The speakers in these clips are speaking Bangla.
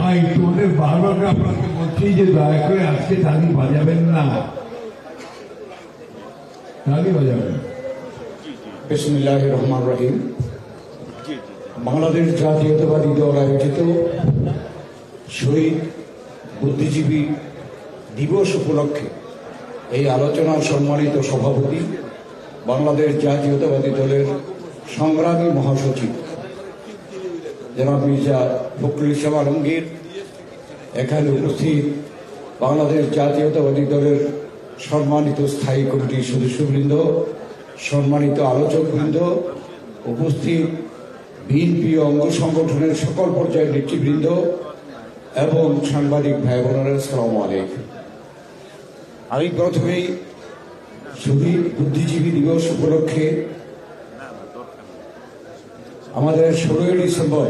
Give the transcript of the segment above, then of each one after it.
ভাই, তোমাদের বারবার আপনাকে বলছি যে দয়া করে আজকে তালি বাজাবেন না। তালি বাজাবেন। বিসমুল্লাহ রহমান রহিম বাংলাদেশ জাতীয়তাবাদী দল আয়োজিত শহীদ বুদ্ধিজীবী দিবস উপলক্ষে এই আলোচনার সম্মানিত সভাপতি বাংলাদেশ জাতীয়তাবাদী দলের সংগ্রামী মহাসচিব জনাব মির্জা ফখরুল ইসলাম আলমগীর, এখানে উপস্থিত বাংলাদেশ জাতীয়তাবাদী দলের সম্মানিত স্থায়ী কমিটির সদস্যবৃন্দ, সম্মানিত আলোচকবৃন্দ, উপস্থিত বিএনপি অঙ্গ সংগঠনের সকল পর্যায়ের নেতৃবৃন্দ এবং সাংবাদিক ভাই বোনেরা সালাম আলাইকুম। আমি প্রথমেই শহীদ বুদ্ধিজীবী দিবস উপলক্ষে আমাদের ষোলোই ডিসেম্বর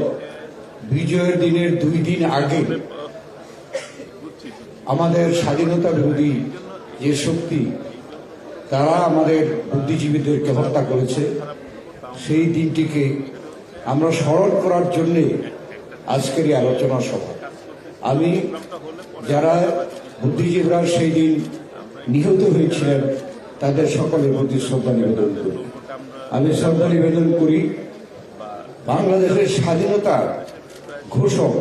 বিজয়ের দিনের দুই দিন আগে আমাদের স্বাধীনতা বিরোধী যে শক্তি, তারা আমাদের বুদ্ধিজীবীদেরকে হত্যা করেছে। সেই দিনটিকে আমরা স্মরণ করার জন্যে আজকের এই আলোচনা সভা। আমি, যারা বুদ্ধিজীবীরা সেই দিন নিহত হয়েছিলেন, তাদের সকলের প্রতি শ্রদ্ধা নিবেদন করি। আমি শ্রদ্ধা নিবেদন করি, বাংলাদেশের স্বাধীনতার ঘোষক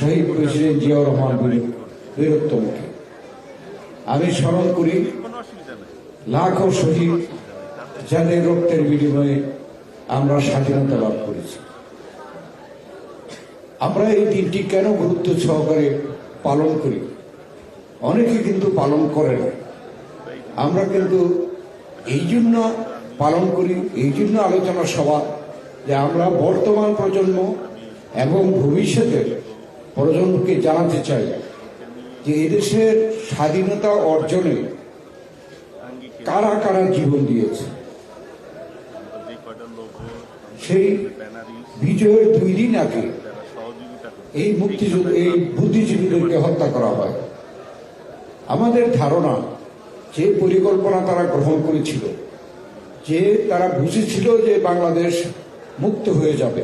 শহীদ প্রেসিডেন্ট জিয়াউর রহমান বীর- বীরত্তমকে আমি স্মরণ করি, লাখো শহীদ যাদের রক্তের বিনিময়ে আমরা স্বাধীনতা লাভ করেছি। আমরা এই দিনটি কেন গুরুত্ব সহকারে পালন করি? অনেকে কিন্তু পালন করে না। আমরা কিন্তু এই জন্য পালন করি, এই জন্য আলোচনা সভা যে আমরা বর্তমান প্রজন্ম এবং ভবিষ্যতের প্রজন্মকে জানাতে চাই যে এদেশের স্বাধীনতা অর্জনে কারা কারা জীবন দিয়েছে। সেই বিজয়ের দুই দিন আগে এই মুক্তিযুদ্ধ, এই বুদ্ধিজীবীদেরকে হত্যা করা হয়। আমাদের ধারণা যে পরিকল্পনা তারা গ্রহণ করেছিল, যে তারা বুঝেছিল যে বাংলাদেশ মুক্ত হয়ে যাবে।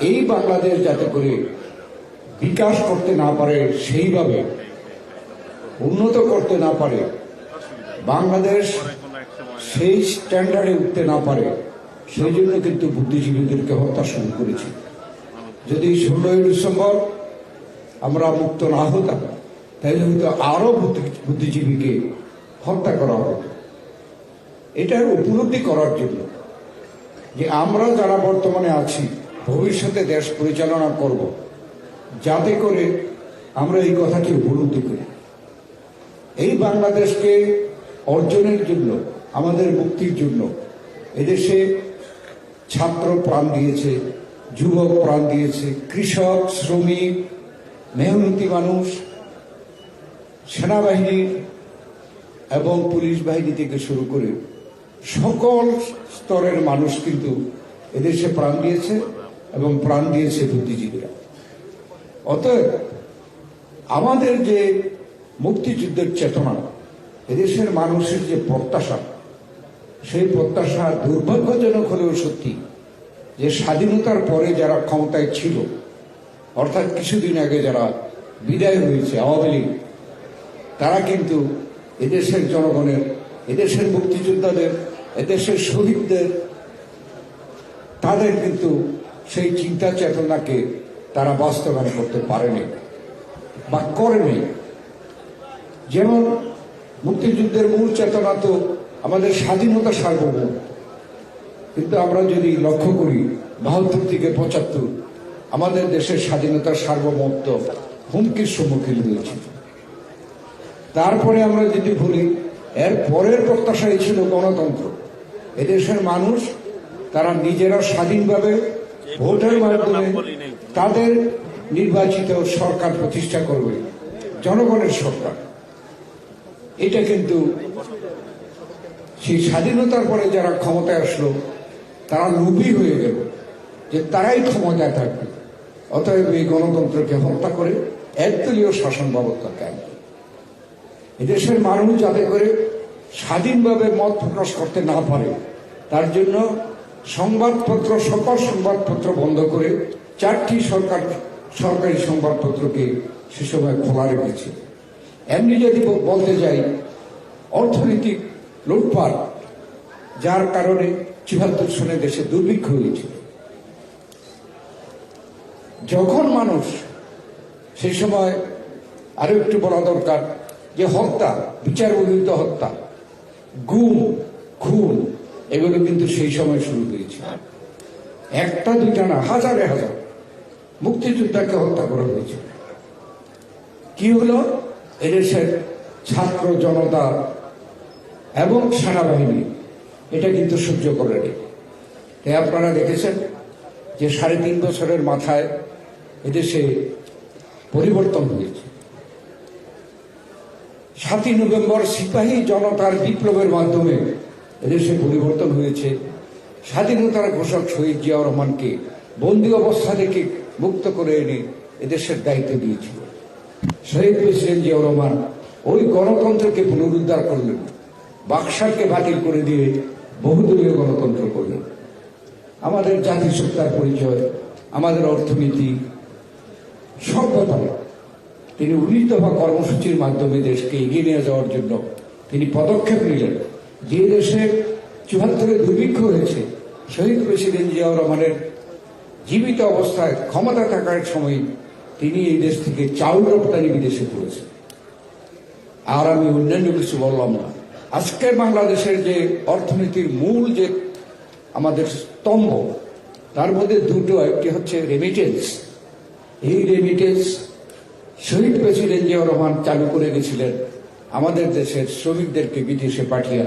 এই বাংলাদেশ যাতে করে বিকাশ করতে না পারে, সেইভাবে উন্নত করতে না পারে, বাংলাদেশ সেই স্ট্যান্ডার্ডে উঠতে না পারে, সেই জন্য কিন্তু বুদ্ধিজীবীদেরকে হত্যা শুরু করেছি। যদি ষোলোই ডিসেম্বর আমরা মুক্ত না হতাম, তাহলে হয়তো আরও বুদ্ধি- বুদ্ধিজীবীকে হত্যা করা হতো এটার উপলব্ধি করার জন্য যে আমরা যারা বর্তমানে আছি ভবিষ্যতে দেশ পরিচালনা করব। যাতে করে আমরা এই কথাটি উপলব্ধি করি। এই বাংলাদেশকে অর্জনের জন্য, আমাদের মুক্তির জন্য, এদেশে ছাত্র প্রাণ দিয়েছে, যুবক প্রাণ দিয়েছে, কৃষক, শ্রমিক, মেহনতি মানুষ, সেনাবাহিনী এবং পুলিশ বাহিনী থেকে শুরু করে সকল স্তরের মানুষ কিন্তু এদেশে প্রাণ দিয়েছে। এবং প্রাণ দিয়েছে বুদ্ধিজীবীরা। অতএব আমাদের যে মুক্তিযুদ্ধের চেতনা, এদেশের মানুষের যে প্রত্যাশা, সেই প্রত্যাশা দুর্ভাগ্যজনক হলেও সত্যি যে স্বাধীনতার পরে যারা ক্ষমতায় ছিল, অর্থাৎ কিছুদিন আগে যারা বিদায় হয়েছে আওয়ামী লীগ, তারা কিন্তু এদেশের জনগণের, এদেশের মুক্তিযোদ্ধাদের, এদেশের শহীদদের, তাদের কিন্তু সেই চিন্তা চেতনাকে তারা বাস্তবায়ন করতে পারেনি বা করেনি। যেমন মুক্তিযুদ্ধের মূল চেতনা তো আমাদের স্বাধীনতা সার্বভৌম। কিন্তু আমরা যদি লক্ষ্য করি, বাহাত্তর থেকে পঁচাত্তর আমাদের দেশের স্বাধীনতার সার্বভৌমত্ব হুমকির সম্মুখীন হয়েছে। তারপরে আমরা যদি বলি, এর পরের প্রত্যাশাই ছিল গণতন্ত্র। এদেশের মানুষ, তারা নিজেরা স্বাধীনভাবে ভোটের মাধ্যমে তাদের নির্বাচিত সরকার প্রতিষ্ঠা করবে, জনগণের সরকার এটা কিন্তু সেই স্বাধীনতার পরে যারা ক্ষমতায় আসলো, তারা লোভী হয়ে গেল যে তারাই ক্ষমতায় থাকবে অতএব এই গণতন্ত্রকে হত্যা করে একদলীয় শাসন ব্যবস্থা করে। এদেশের মানুষ যাতে করে স্বাধীনভাবে মত প্রকাশ করতে না পারে, তার জন্য সংবাদপত্র, সকল সংবাদপত্র বন্ধ করে চারটি সরকার, সরকারি সংবাদপত্রকে সে সময় খোলা রেখেছে। এমনি যদি বলতে যাই, অর্থনৈতিক লুটপাট, যার কারণে চুয়াত্তর সনে দেশে দুর্ভিক্ষ হয়েছিল যখন মানুষ সেই সময় আরও একটু বলা দরকার যে হত্যা, বিচার হত্যা, গুম, খুন এগুলো কিন্তু সেই সময় শুরু হয়েছে। একটা, দুইটা না, হাজারে হাজার মুক্তিযোদ্ধাকে হত্যা করা হয়েছে। কি হলো? এদেশের ছাত্র জনতা এবং সেনাবাহিনী, এটা কিন্তু সহ্য করেনি তাই আপনারা দেখেছেন যে সাড়ে তিন বছরের মাথায় এদেশে পরিবর্তন হয়েছে। সাতই নভেম্বর সিপাহী জনতার বিপ্লবের মাধ্যমে এদেশে পরিবর্তন হয়েছে। স্বাধীনতার ঘোষক শহীদ জিয়াউর রহমানকে বন্দি অবস্থা থেকে মুক্ত করে এনে এদেশের দায়িত্ব দিয়েছিল। শহীদ প্রেসিডেন্ট জিয়াউর রহমান ওই গণতন্ত্রকে পুনরুদ্ধার করলেন। বাকশালকে বাতিল করে দিয়ে বহুদলীয় গণতন্ত্র করলেন। আমাদের জাতিসত্তার পরিচয়, আমাদের অর্থনীতি, সব ব্যাপারে তিনি উন্নীত হওয়া কর্মসূচির মাধ্যমে দেশকে এগিয়ে নিয়ে যাওয়ার জন্য তিনি পদক্ষেপ নিলেন। যে দেশে চুয়াত্তরে দুর্ভিক্ষ হয়েছে, শহীদ প্রেসিডেন্ট জিয়াউর রহমানের জীবিত অবস্থায় ক্ষমতা থাকার সময় তিনি এই দেশ থেকে চাউল রপ্তানি বিদেশে করেছেন। আর আমি অন্যান্য কিছু বললাম না। আজকে বাংলাদেশের যে অর্থনীতির মূল যে আমাদের স্তম্ভ, তার মধ্যে দুটো, একটি হচ্ছে রেমিটেন্স এই রেমিটেন্স শহীদ প্রেসিডেন্ট জিয়াউর রহমান চালু করে গেছিলেন আমাদের দেশের শ্রমিকদেরকে বিদেশে পাঠিয়ে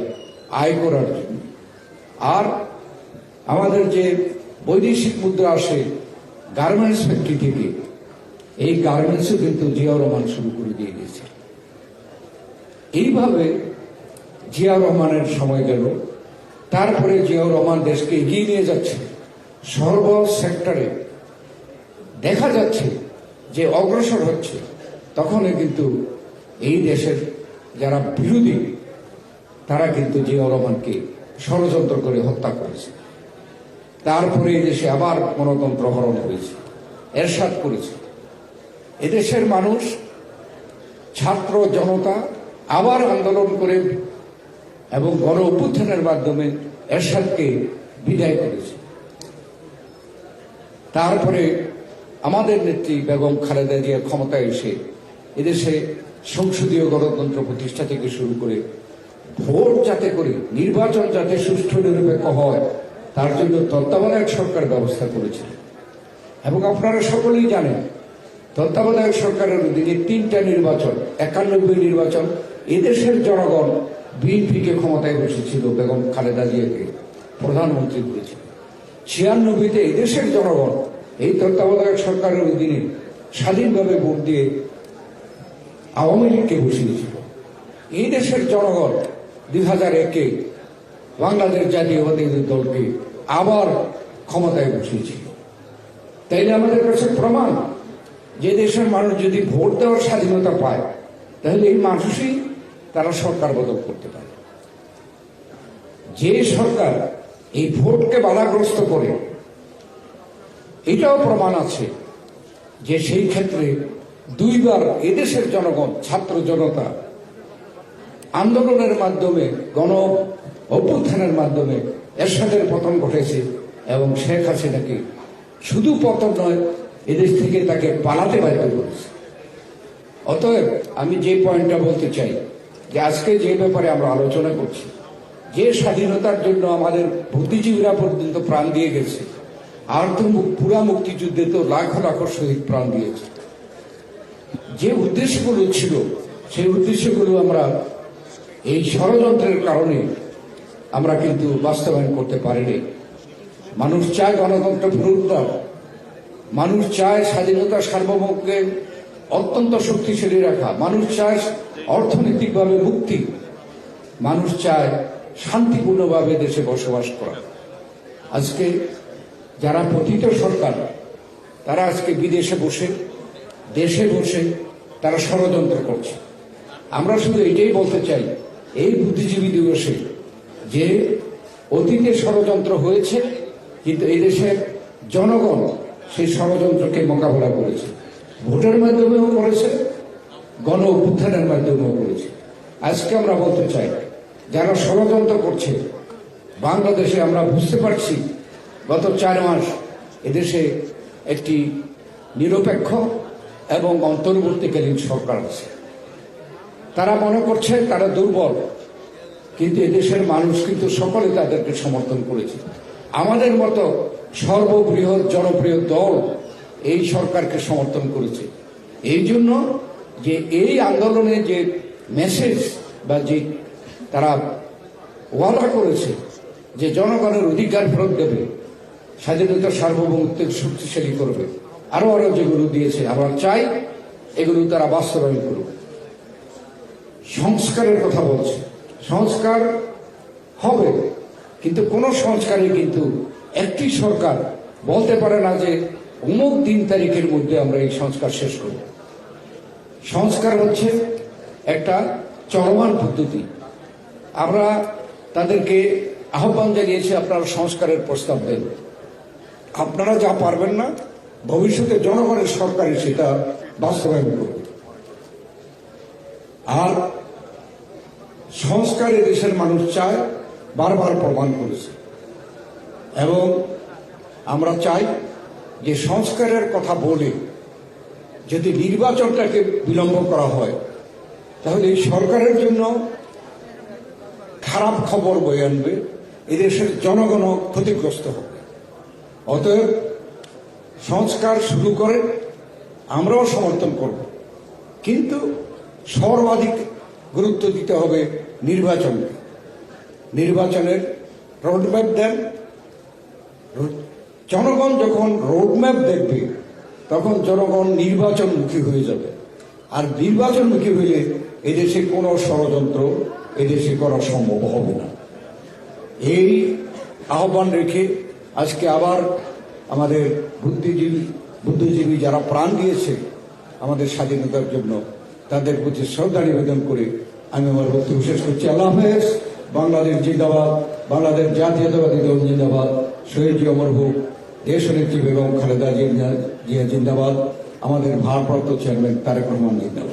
আয় করার জন্য। আর আমাদের যে বৈদেশিক মুদ্রা আসে গার্মেন্টস ফ্যাক্টরি থেকে, এই গার্মেন্টসও কিন্তু জিয়াউর রহমান শুরু করে দিয়ে গেছে এইভাবে জিয়া রহমানের সময় গেল। তারপরে জিয়াউর রহমান দেশকে এগিয়ে নিয়ে যাচ্ছে। সর্ব সেক্টরে দেখা যাচ্ছে যে অগ্রসর হচ্ছে। তখনই কিন্তু এই দেশের যারা বিরোধী তারা কিন্তু জিয়াউর রহমানকে ষড়যন্ত্র করে হত্যা করেছে। তারপরে এই দেশে আবার গণতন্ত্র হরণ হয়েছে, এরশাদ করেছে। এদেশের মানুষ, ছাত্র জনতা আবার আন্দোলন করে এবং গণ অভ্যুত্থানের মাধ্যমে এরশাদকে বিদায় করেছে। তারপরে আমাদের নেত্রী বেগম খালেদা জিয়া ক্ষমতায় এসে এদেশে সংসদীয় গণতন্ত্র প্রতিষ্ঠা থেকে শুরু করে ভোট যাতে করে, নির্বাচন যাতে সুষ্ঠু নিরপেক্ষ হয়, তার জন্য তত্ত্বাবধায়ক সরকার ব্যবস্থা করেছিল। এবং আপনারা সকলেই জানেন, তত্ত্বাবধায়ক সরকারের অধীনে তিনটা নির্বাচন, একানব্বই নির্বাচন, এদেশের জনগণ বিএনপিকে ক্ষমতায় বসেছিল, বেগম খালেদা জিয়াকে প্রধানমন্ত্রী করেছিল। ছিয়ানব্বইতে এদেশের জনগণ এই তত্ত্বাবধায়ক সরকারের অধীনে স্বাধীনভাবে ভোট দিয়ে আওয়ামী লীগকে বসিয়েছিল। এই দেশের জনগণ দুই হাজার একে বাংলাদেশ জাতীয়বাদী দলকে আবার ক্ষমতায় বসিয়েছিল তাইলে আমাদের কাছে প্রমাণ যে দেশের মানুষ যদি ভোট দেওয়ার স্বাধীনতা পায়, তাহলে এই মানুষই তারা সরকার বদল করতে পারে। যে সরকার এই ভোটকে বাধাগ্রস্ত করে, এটাও প্রমাণ আছে যে সেই ক্ষেত্রে দুইবার এদেশের জনগণ, ছাত্র জনতা আন্দোলনের মাধ্যমে, গণ অভ্যুত্থানের মাধ্যমে এরশাদের পতন ঘটেছে এবং শেখ হাসিনাকে শুধু পতন নয়, এদেশ থেকে তাকে পালাতে বাধ্য করেছে। অতএব আমি যে পয়েন্টটা বলতে চাই, যে আজকে যে ব্যাপারে আমরা আলোচনা করছি, যে স্বাধীনতার জন্য আমাদের বুদ্ধিজীবীরা পর্যন্ত প্রাণ দিয়ে গেছে, আর তো পুরা মুক্তিযুদ্ধে তো লাখো লাখো শহীদ প্রাণ দিয়েছে। যে উদ্দেশ্যগুলো ছিল, সেই উদ্দেশ্যগুলো আমরা এই ষড়যন্ত্রের কারণে আমরা কিন্তু বাস্তবায়ন করতে পারিনি। মানুষ চায় গণতন্ত্র পুনরুদ্ধার মানুষ চায় স্বাধীনতা সার্বভৌমকে অত্যন্ত শক্তিশালী রাখা। মানুষ চায় অর্থনৈতিকভাবে মুক্তি। মানুষ চায় শান্তিপূর্ণভাবে দেশে বসবাস করা। আজকে যারা পতিত সরকার, তারা আজকে বিদেশে বসে, দেশে বসে তারা ষড়যন্ত্র করছে। আমরা শুধু এটাই বলতে চাই এই বুদ্ধিজীবী দিবসে যে অতীতে ষড়যন্ত্র হয়েছে, কিন্তু এই দেশের জনগণ সেই ষড়যন্ত্রকে মোকাবেলা করেছে। ভোটের মাধ্যমেও করেছে, গণ অভ্যুত্থানের মাধ্যমেও করেছে। আজকে আমরা বলতে চাই, যারা ষড়যন্ত্র করছে, বাংলাদেশে আমরা বুঝতে পারছি, গত চার মাস এদেশে একটি নিরপেক্ষ এবং অন্তর্বর্তীকালীন সরকার আছে। তারা মনে করছে তারা দুর্বল। কিন্তু এদেশের মানুষ কিন্তু সকলে তাদেরকে সমর্থন করেছে। আমাদের মতো সর্ববৃহৎ জনপ্রিয় দল এই সরকারকে সমর্থন করেছে। এই জন্য যে এই আন্দোলনে যে মেসেজ বা যে তারা ওয়াদা করেছে যে জনগণের অধিকার ফেরত দেবে, স্বাধীনতা সার্বভৌমত্বের শক্তিশালী করবে আরও আরও যেগুলো দিয়েছে, আমরা চাই এগুলো তারা বাস্তবায়ন করবে সংস্কারের কথা বলছে। সংস্কার হবে, কিন্তু কোন সংস্কারে কিন্তু একটি সরকার বলতে পারে না যে অমুক দিন তারিখের মধ্যে আমরা এই সংস্কার শেষ করব। সংস্কার হচ্ছে একটা চলমান পদ্ধতি। আমরা তাদেরকে আহ্বান জানিয়েছি, আপনারা সংস্কারের প্রস্তাব দেন। আপনারা যা পারবেন না, ভবিষ্যতে জনগণের সরকারই সেটা বাস্তবায়ন করবে। আর সংস্কারে দেশের মানুষ চায়, বারবার প্রমাণ করেছে। এবং আমরা চাই যে সংস্কারের কথা বলে যদি নির্বাচনটাকে বিলম্ব করা হয়, তাহলে এই সরকারের জন্য খারাপ খবর বয়ে আনবে, এদেশের জনগণও ক্ষতিগ্রস্ত হবে। অতএব সংস্কার শুরু করে আমরাও সমর্থন করব। কিন্তু সর্বাধিক গুরুত্ব দিতে হবে নির্বাচনকে। নির্বাচনের রোডম্যাপ দেন। জনগণ যখন রোডম্যাপ দেখবে, তখন জনগণ নির্বাচনমুখী হয়ে যাবে। আর নির্বাচনমুখী হইলে এদেশে কোনো ষড়যন্ত্র, এদেশে করা সম্ভব হবে না। এই আহ্বান রেখে আজকে আবার আমাদের বুদ্ধিজীবী বুদ্ধিজীবী যারা প্রাণ দিয়েছে, আমাদের স্বাধীনতার জন্য তাদের প্রতি শ্রদ্ধা নিবেদন করে। আমি আমার বক্তব্য শেষ করছি। আল্লাহ হাফেজ। বাংলাদেশ জিন্দাবাদ। বাংলাদেশ জাতীয়তাবাদী দল জিন্দাবাদ। শহীদ অমর হোক দেশ নেত্রী বেগম খালেদা জিয়া জিন্দাবাদ। আমাদের ভারপ্রাপ্ত চেয়ারম্যান তারেক রহমান জিন্দাবাদ।